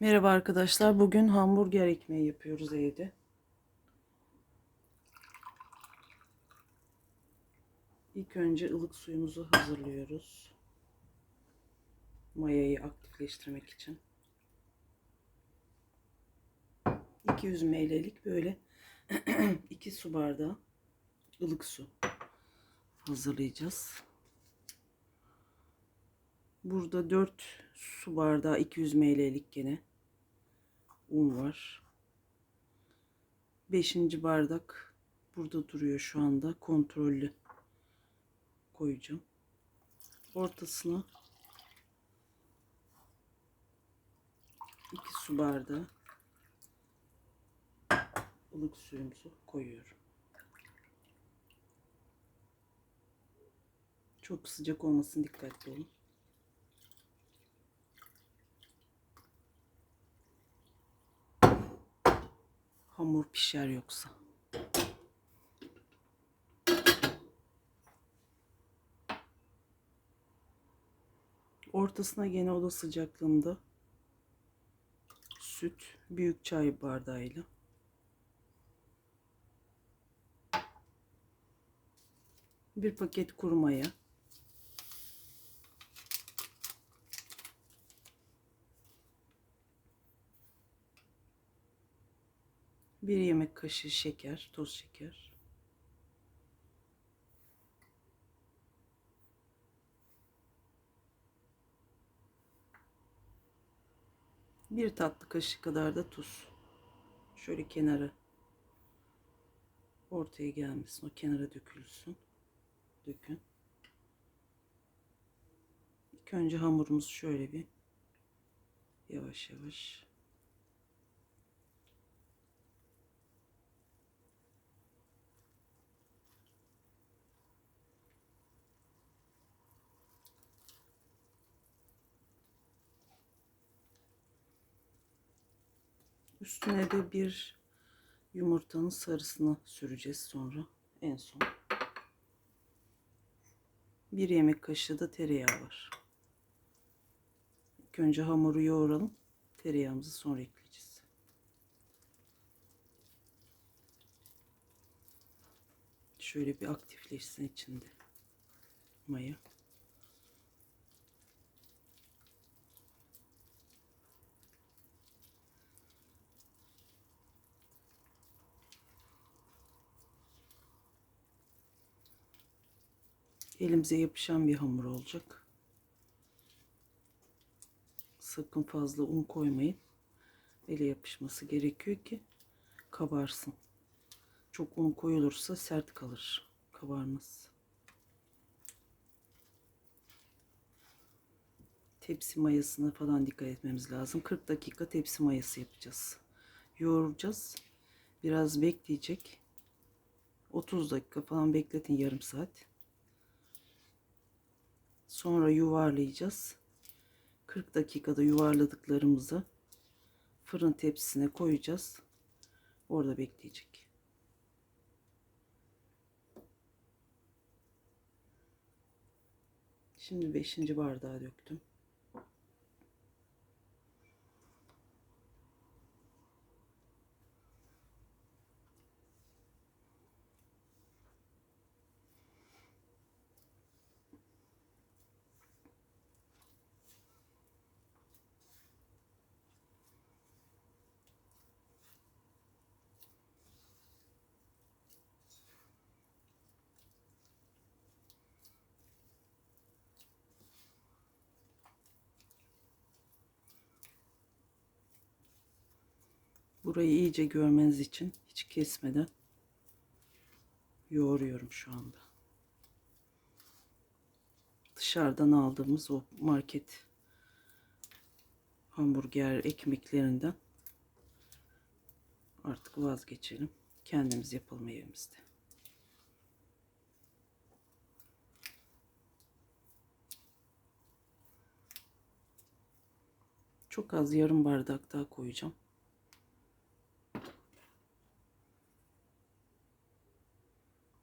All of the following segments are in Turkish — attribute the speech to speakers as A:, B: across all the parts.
A: Merhaba arkadaşlar. Bugün hamburger ekmeği yapıyoruz evde. İlk önce ılık suyumuzu hazırlıyoruz. Mayayı aktifleştirmek için. 200 ml'lik böyle 2 su bardağı ılık su hazırlayacağız. Burada 4 su bardağı 200 ml'lik gene un var. 5. bardak burada duruyor şu anda. Kontrollü koyacağım. Ortasına 2 su bardağı ılık suyumuzu koyuyorum. Çok sıcak olmasın dikkatli olun. Hamur pişer yoksa. Ortasına gene oda sıcaklığında süt büyük çay bardağıyla bir paket kuru bir yemek kaşığı şeker, toz şeker. Bir tatlı kaşığı kadar da tuz. Şöyle kenara ortaya gelmesin. O kenara dökülsün. Dökün. İlk önce hamurumuzu şöyle bir yavaş yavaş Üstüne de bir yumurtanın sarısını süreceğiz sonra en son. Bir yemek kaşığı da tereyağı var. İlk önce hamuru yoğuralım. Tereyağımızı sonra ekleyeceğiz. Şöyle bir aktifleşsin içinde maya. Elimize yapışan bir hamur olacak. Sakın fazla un koymayın. Ele yapışması gerekiyor ki kabarsın. Çok un koyulursa sert kalır. Kabarmaz. Tepsi mayasına falan dikkat etmemiz lazım. 40 dakika tepsi mayası yapacağız. Yoğuracağız. Biraz bekleyecek. 30 dakika falan bekletin yarım saat. Sonra yuvarlayacağız. 40 dakikada yuvarladıklarımızı fırın tepsisine koyacağız. Orada bekleyecek. Şimdi 5. bardağı döktüm. Burayı iyice görmeniz için hiç kesmeden yoğuruyorum şu anda. Dışarıdan aldığımız o market hamburger ekmeklerinden artık vazgeçelim. Kendimiz yapalım evimizde. Çok az yarım bardak daha koyacağım.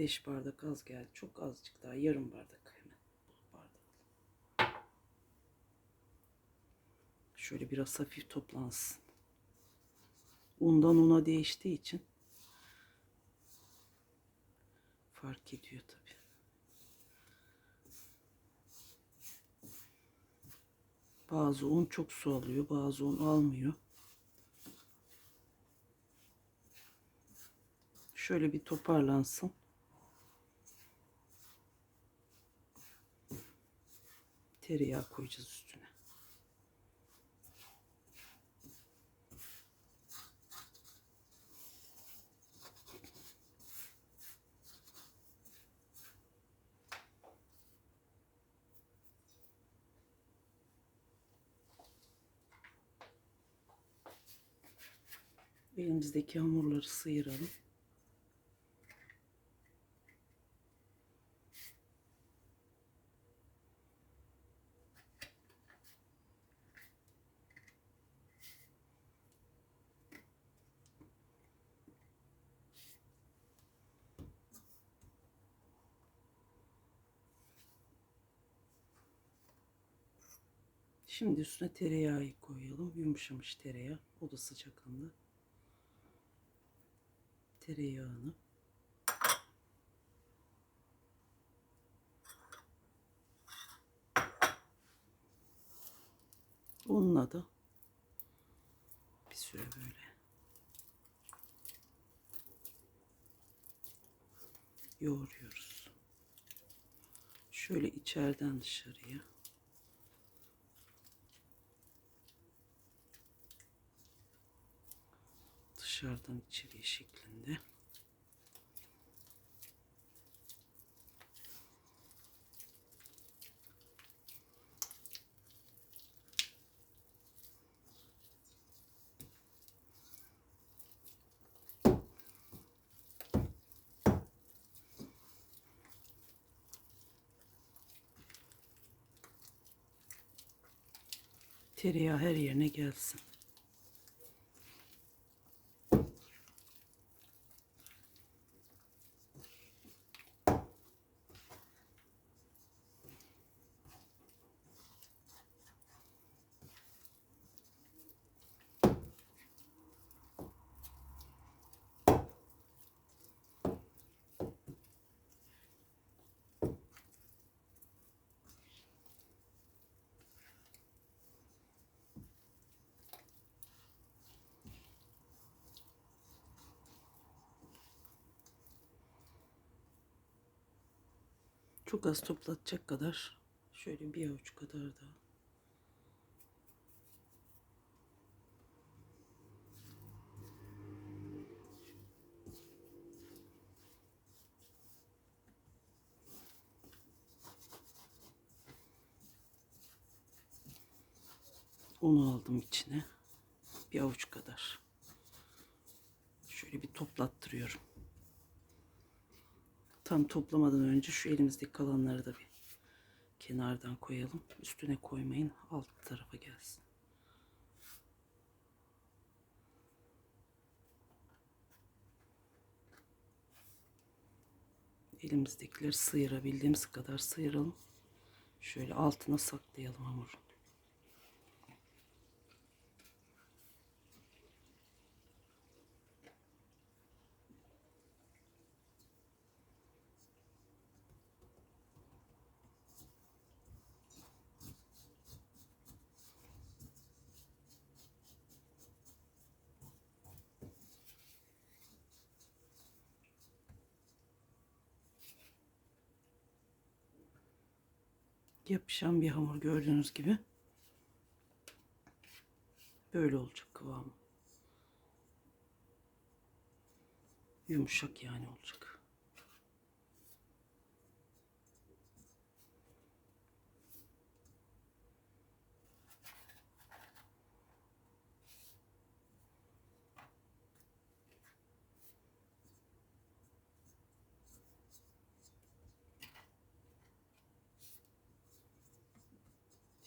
A: Beş bardak az geldi. Çok azıcık daha yarım bardak hemen. Bardak. Şöyle biraz hafif toplansın. Undan una değiştiği için fark ediyor tabii. Bazı un çok su alıyor, bazı un almıyor. Şöyle bir toparlansın. Tereyağı koyacağız üstüne. Elimizdeki hamurları sıyıralım. Şimdi üstüne tereyağı koyalım. Yumuşamış tereyağı. Oda sıcaklığında. Tereyağını. Onunla da bir süre böyle yoğuruyoruz. Şöyle içeriden dışarıya. Dışarıdan içeriye şeklinde. Tereyağı her yerine gelsin. Çok az toplatacak kadar şöyle bir avuç kadar da un aldım içine. Bir avuç kadar. Şöyle bir toplattırıyorum. Tam toplamadan önce şu elimizdeki kalanları da bir kenardan koyalım. Üstüne koymayın. Alt tarafa gelsin. Elimizdekileri sıyırabildiğimiz kadar sıyıralım. Şöyle altına saklayalım hamurun. Yapışan bir hamur gördüğünüz gibi. Böyle olacak kıvamı. Yumuşak yani olacak.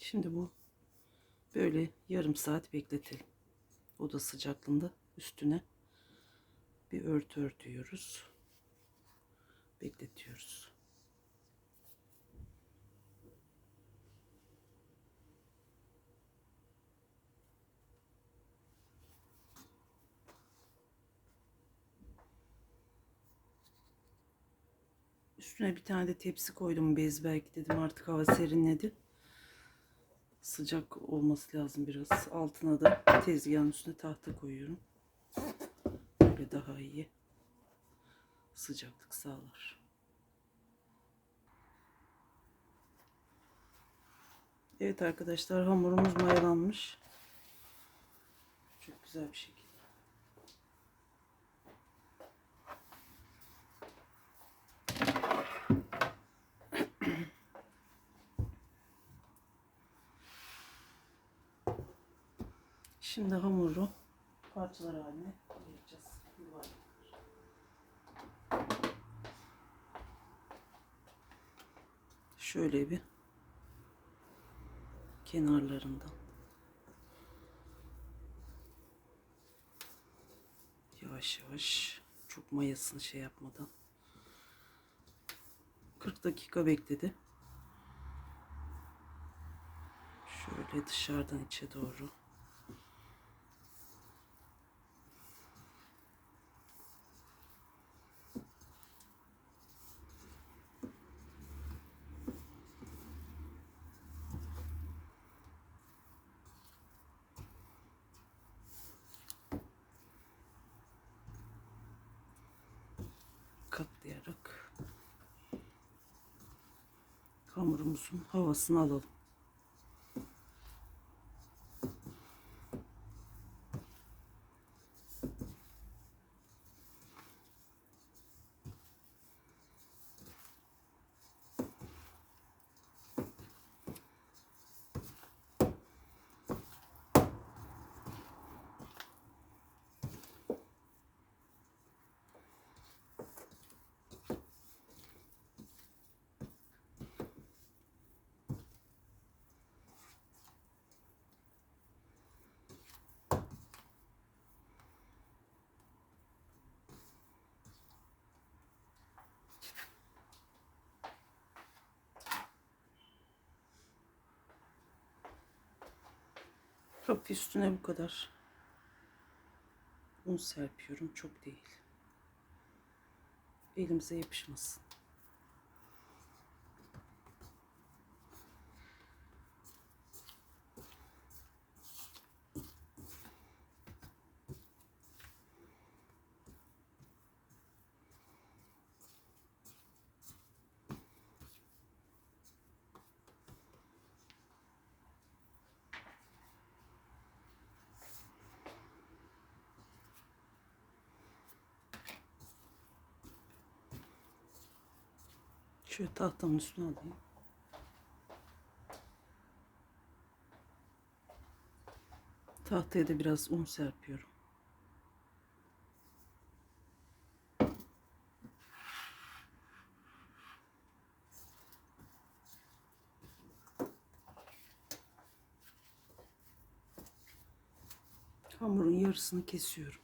A: Şimdi bu böyle yarım saat bekletelim. Oda sıcaklığında üstüne bir örtü örtüyoruz. Bekletiyoruz. Üstüne bir tane de tepsi koydum bez belki dedim artık hava serinledi. Sıcak olması lazım biraz. Altına da tezgahın üstüne tahta koyuyorum. Böyle daha iyi. Sıcaklık sağlar. Evet arkadaşlar hamurumuz mayalanmış. Çok güzel bir şekilde. Şimdi hamuru parçalar haline ayıracağız. Şöyle bir kenarlarından yavaş yavaş çok mayasını şey yapmadan 40 dakika bekledi. Şöyle dışarıdan içe doğru hamurumuzun havasını alalım. Hafif üstüne bu kadar un serpiyorum. Çok değil. Elimize yapışmasın. Şöyle tahtamın üstüne alayım. Tahtaya da biraz un serpiyorum. Hamurun yarısını kesiyorum.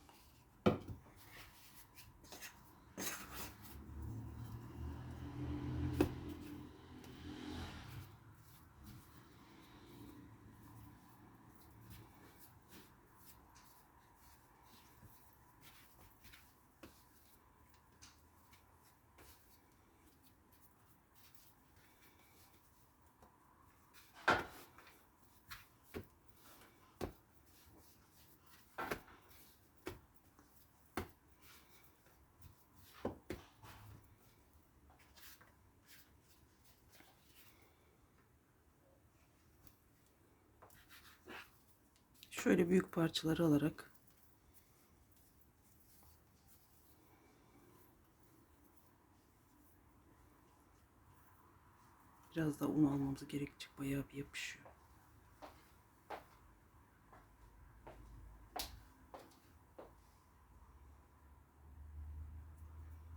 A: Şöyle büyük parçaları alarak biraz daha un almamız gerekecek. Bayağı bir yapışıyor.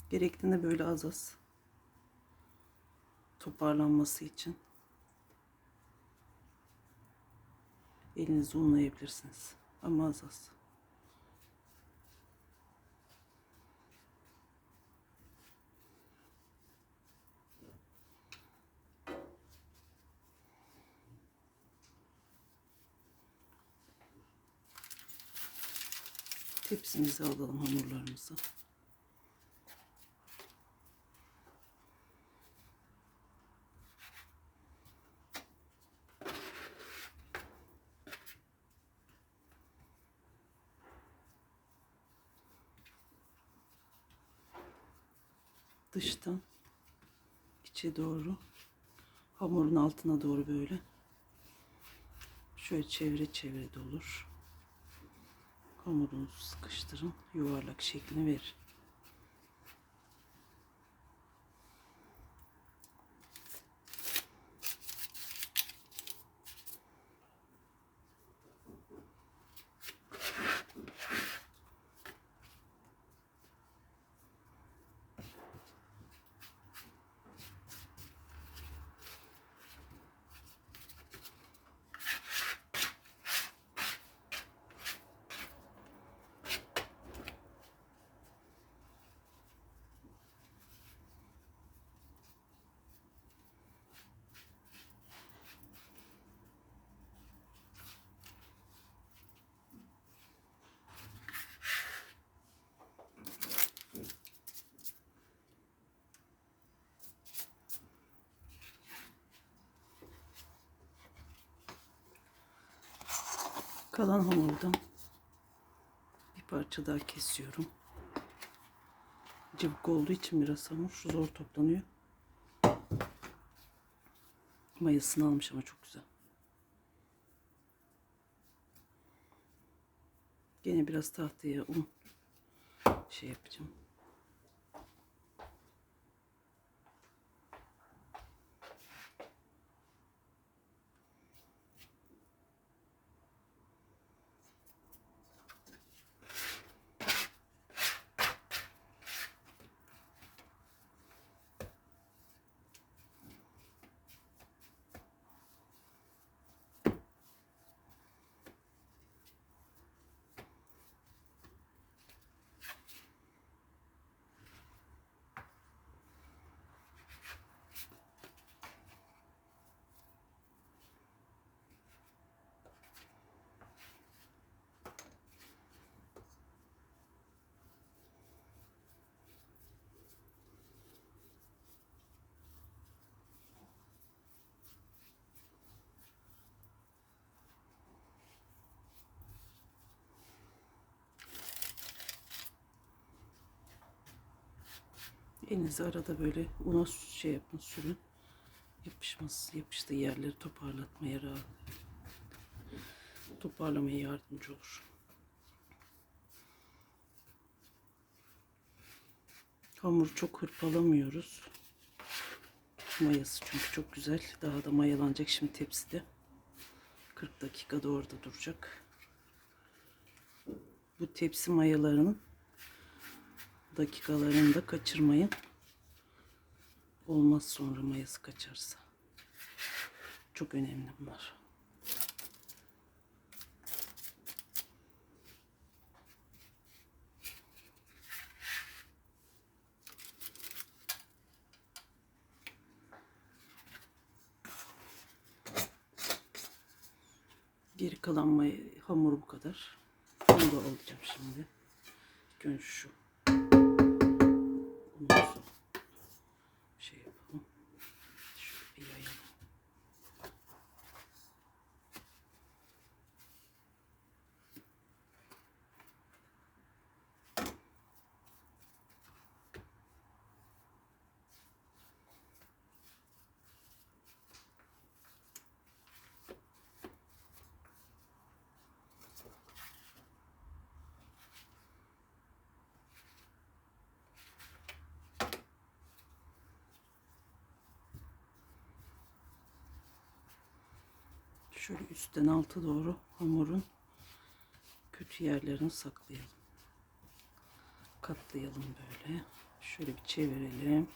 A: Gerektiğinde böyle az az toparlanması için elinizi unlayabilirsiniz. Ama az az. Tepsimize alalım hamurlarımızı. Dıştan içe doğru hamurun altına doğru böyle şöyle çevre çevre de olur. Hamurunuzu sıkıştırın. Yuvarlak şeklini verin. Kalan hamurdan bir parça daha kesiyorum. Cıvık olduğu için biraz hamur zor toplanıyor. Mayasını almış ama çok güzel. Gene biraz tahtaya un şey yapacağım. Elinizi arada böyle una şey yapın sürün. Yapışmaz. Yapıştığı yerleri toparlatmaya rahat. Toparlamaya yardımcı olur. Hamur çok hırpalamıyoruz. Mayası çünkü çok güzel. Daha da mayalanacak şimdi tepside. 40 dakikada orada duracak. Bu tepsi mayalarının dakikalarını da kaçırmayın. Olmaz sonra mayası kaçarsa. Çok önemli bunlar. Geri kalan may- hamur bu kadar. Bunu da alacağım şimdi. Önce şu. Unusu. Şey yapalım. Şöyle bir yayalım. Şöyle üstten alta doğru hamurun kötü yerlerini saklayalım. Katlayalım böyle. Şöyle bir çevirelim.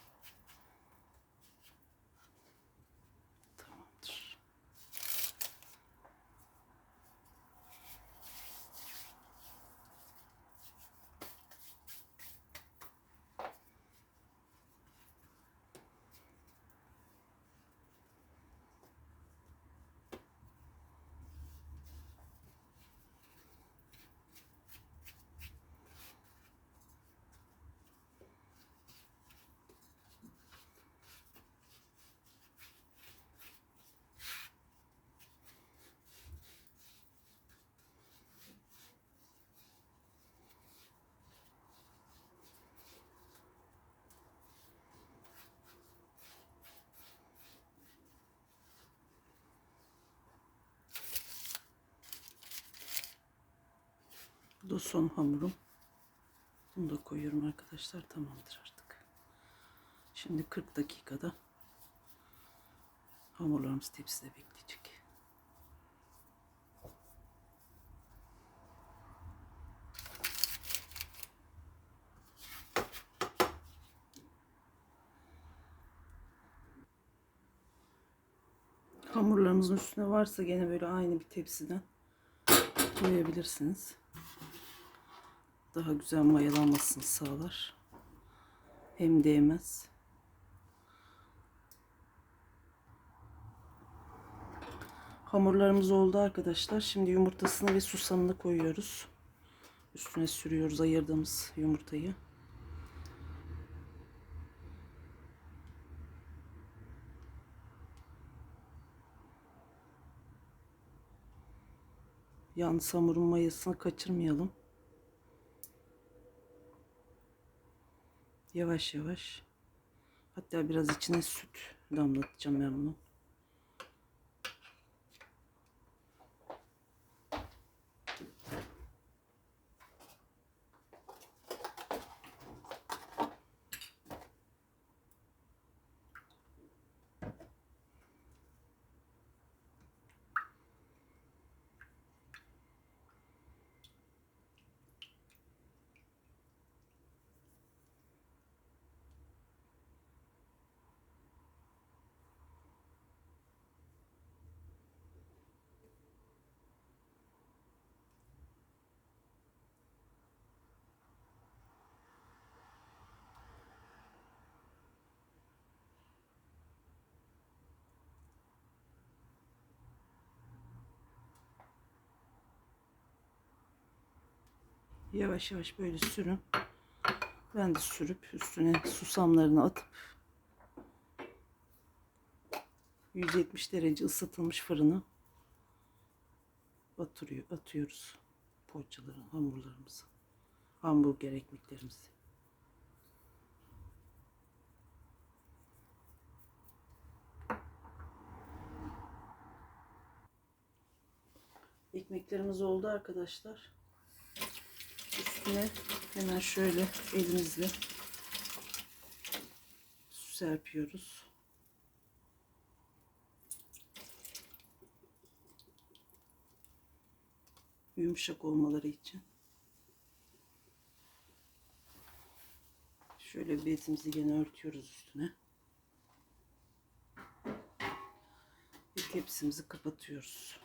A: Bu da son hamurum. Bunu da koyuyorum arkadaşlar. Tamamdır artık. Şimdi 40 dakikada hamurlarımız tepside bekleyecek. Hamurlarımızın üstüne varsa gene böyle aynı bir tepsiden koyabilirsiniz. Daha güzel mayalanmasını sağlar. Hem değmez. Hamurlarımız oldu arkadaşlar. Şimdi yumurtasını ve susamını koyuyoruz. Üstüne sürüyoruz ayırdığımız yumurtayı. Yalnız hamurun mayasını kaçırmayalım. Yavaş yavaş. Hatta biraz içine süt damlatacağım ben bunu. Yavaş yavaş böyle sürün. Ben de sürüp üstüne susamlarını atıp 170 derece ısıtılmış fırına batırıyor, atıyoruz poğaçaları, hamurlarımızı, hamburger ekmeklerimizi. Ekmeklerimiz oldu arkadaşlar. Üstüne hemen şöyle elimizle serpiyoruz. Yumuşak olmaları için. Şöyle bezimizi gene örtüyoruz üstüne. Ve tepsimizi kapatıyoruz.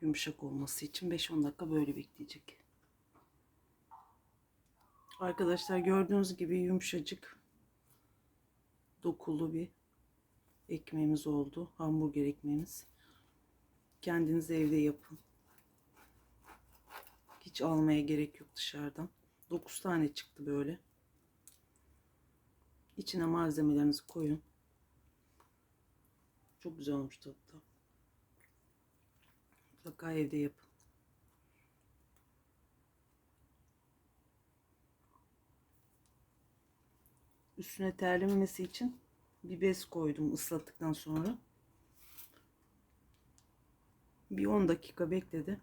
A: Yumuşak olması için 5-10 dakika böyle bekleyecek. Arkadaşlar gördüğünüz gibi yumuşacık dokulu bir ekmeğimiz oldu. Hamburger ekmeğimiz. Kendiniz evde yapın. Hiç almaya gerek yok dışarıdan. 9 tane çıktı böyle. İçine malzemelerinizi koyun. Çok güzel olmuş tadı da. Mutlaka evde yapın. Üstüne terlememesi için bir bez koydum ıslattıktan sonra. Bir 10 dakika bekledi.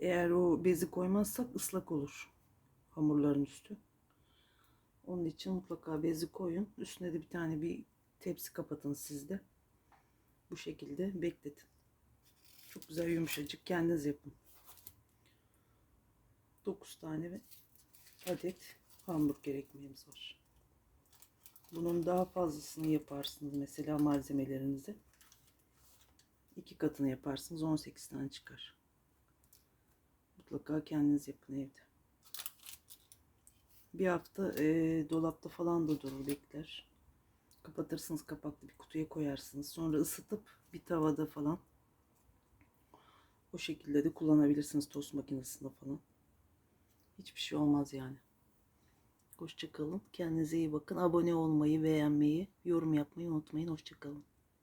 A: Eğer o bezi koymazsak ıslak olur hamurların üstü. Onun için mutlaka bezi koyun. Üstüne de bir tane bir tepsi kapatın sizde. Bu şekilde bekletin. Çok güzel yumuşacık kendiniz yapın. 9 tane adet hamburger ekmeğimiz var. Bunun daha fazlasını yaparsınız mesela malzemelerinizi. iki katını yaparsınız 18 tane çıkar. Mutlaka kendiniz yapın evde. Bir hafta e, dolapta falan da durur bekler. Kapatırsınız kapaklı bir kutuya koyarsınız. Sonra ısıtıp bir tavada falan o şekilde de kullanabilirsiniz tost makinesinde falan. Hiçbir şey olmaz yani. Hoşçakalın. Kendinize iyi bakın. Abone olmayı, beğenmeyi, yorum yapmayı unutmayın. Hoşçakalın.